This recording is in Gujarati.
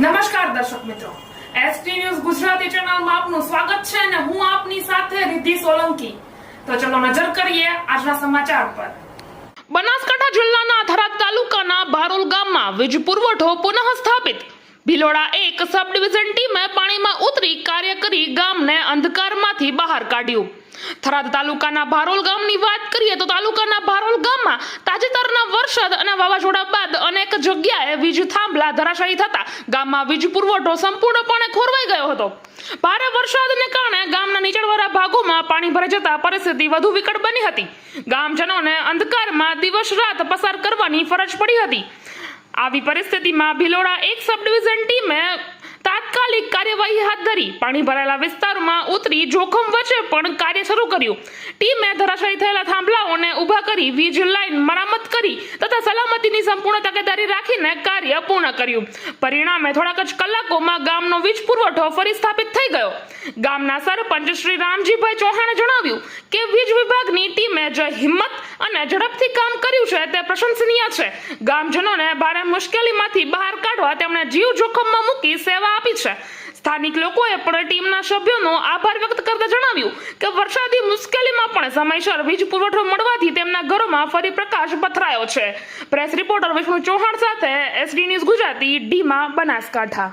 નમસ્કાર દર્શક મિત્રો. એસટી ન્યૂઝ ગુજરાતી ચેનલમાં આપનું સ્વાગત છે અને હું આપની સાથે રિદ્ધિ સોલંકી. તો ચલો નજર કરીએ આજના સમાચાર પર. બનાસકાંઠા જિલ્લાના થરાદ તાલુકાના બારોલ ગામમાં વીજ પુરવઠો પુનઃ સ્થાપિત ભિલોડા એક સબ ડિવિઝન ટીમે પાણીમાં ઉતરી કાર્ય કરી ગામને અંધકારમાંથી બહાર કાઢ્યું. થરાદ તાલુકાના ભારોલ ગામની વાત કરીએ તો તાલુકાના ભારોલ ગામમાં તાજેતરના વરસાદ અને વાવાઝોડા બાદ જગ્યાએ વીજ થાંભલા ધરાશાયી થતા ગામમાં વીજ પુરવઠો સંપૂર્ણપણે ખોરવાઈ ગયો હતો. ભારે વરસાદને કારણે ગામના નીચાણવાળા ભાગોમાં પાણી ભરાઈ જતા પરિસ્થિતિ વધુ વિકટ બની હતી. ગામજનોને અંધકારમાં દિવસ રાત પસાર કરવાની ફરજ પડી હતી. આવી પરિસ્થિતિમાં ભિલોડા એક સબ ડિવિઝન ટીમે કાર્યવાહી હાથ ધરી. પાણી ભરાયેલા વિસ્તારમાં ઉતરી જોખમ વચ્ચે પણ કાર્ય શરૂ કર્યું. ટીમે ધરાશાયી થયેલા થાંભલાઓને ઊભા કરી વીજ લાઇન મરામત કરી તથા સલામતીની સંપૂર્ણ તકેદારી રાખીને કાર્ય પૂર્ણ કર્યું. પરિણામે થોડાક જ કલાકોમાં ગામનો વીજ પુરવઠો ફરી સ્થાપિત થઈ ગયો. ગામના સરપંચ શ્રી રામજીભાઈ ચૌહાણે જણાવ્યું કે વીજ વિભાગની ટીમે જે હિંમત અને ઝડપથી કામ કર્યું છે તે પ્રશંસનીય છે. ગામજનોને ભારે મુશ્કેલીમાંથી બહાર કાઢવા તેમણે જીવ જોખમમાં મૂકી સેવા આપી છે. સ્થાનિક લોકોએ પણ ટીમના સભ્યોનો આભાર વ્યક્ત કરતા જણાવ્યું કે વરસાદી મુશ્કેલીમાં પણ સમયસર વીજ પુરવઠો મળવાથી તેમના ઘરોમાં ફરી પ્રકાશ પથરાયો છે. પ્રેસ રિપોર્ટર વિષ્ણુ ચૌહાણ સાથે એસડી ન્યૂઝ ગુજરાતી, ડીમા બનાસકાંઠા.